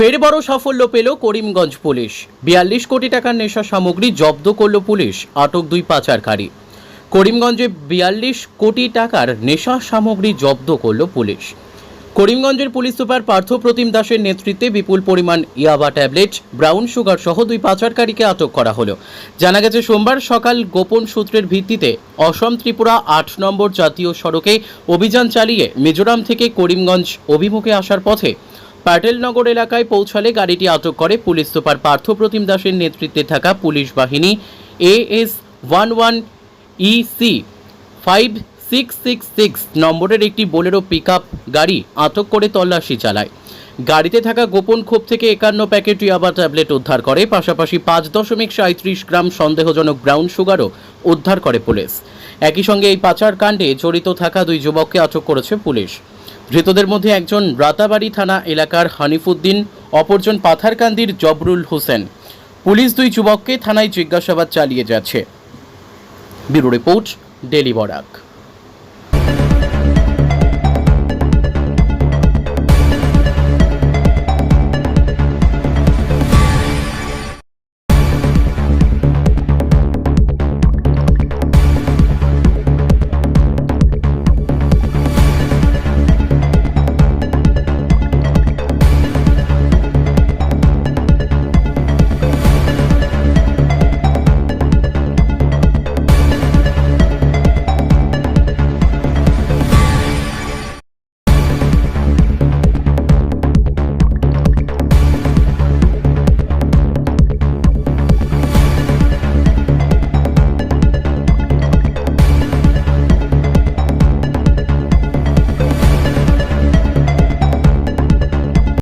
ফের বড় সাফল্য পেল করিমগঞ্জ পুলিশ। বিয়াল্লিশ কোটি টাকার নেশা সামগ্রী জব্দ করল পুলিশ, আটক দুই পাচারকারী। করিমগঞ্জে বিয়াল্লিশ কোটি টাকার নেশা সামগ্রী জব্দ করল পুলিশ। করিমগঞ্জের পুলিশ সুপার পার্থ প্রতিম দাসের নেতৃত্বে বিপুল পরিমাণ ইয়াবা ট্যাবলেট, ব্রাউন সুগার সহ দুই পাচারকারীকে আটক করা হলো। জানা গেছে, সোমবার সকাল গোপন সূত্রের ভিত্তিতে অসম ত্রিপুরা আট নম্বর জাতীয় সড়কে অভিযান চালিয়ে মিজোরাম থেকে করিমগঞ্জ অভিমুখে আসার পথে প্যাটেলনগর এলাকায় পৌঁছালে গাড়িটি আটক করে পুলিশ সুপার পার্থপ্রতিম দাসের নেতৃত্বে থাকা পুলিশ বাহিনী AS one one EC five six six six নম্বরের একটি বোলেরো পিক গাড়ি আটক করে তল্লাশি চালায়। গাড়িতে থাকা গোপন ক্ষোভ থেকে একান্ন প্যাকেট ইয়াবা ট্যাবলেট উদ্ধার করে, পাশাপাশি পাঁচ দশমিক সাঁত্রিশ গ্রাম সন্দেহজনক ব্রাউন সুগারও উদ্ধার করে পুলিশ। একই সঙ্গে এই পাচার কাণ্ডে জড়িত থাকা দুই যুবককে আটক করেছে পুলিশ। ধৃতদের মধ্যে একজন রাতাবাড়ি থানা এলাকার হানিফুদ্দিন, অপরজন পাথারকান্দির জবরুল হোসেন। পুলিশ দুই যুবককে থানায় জিজ্ঞাসাবাদ চালিয়ে যাচ্ছে। Bureau report, daily Barak.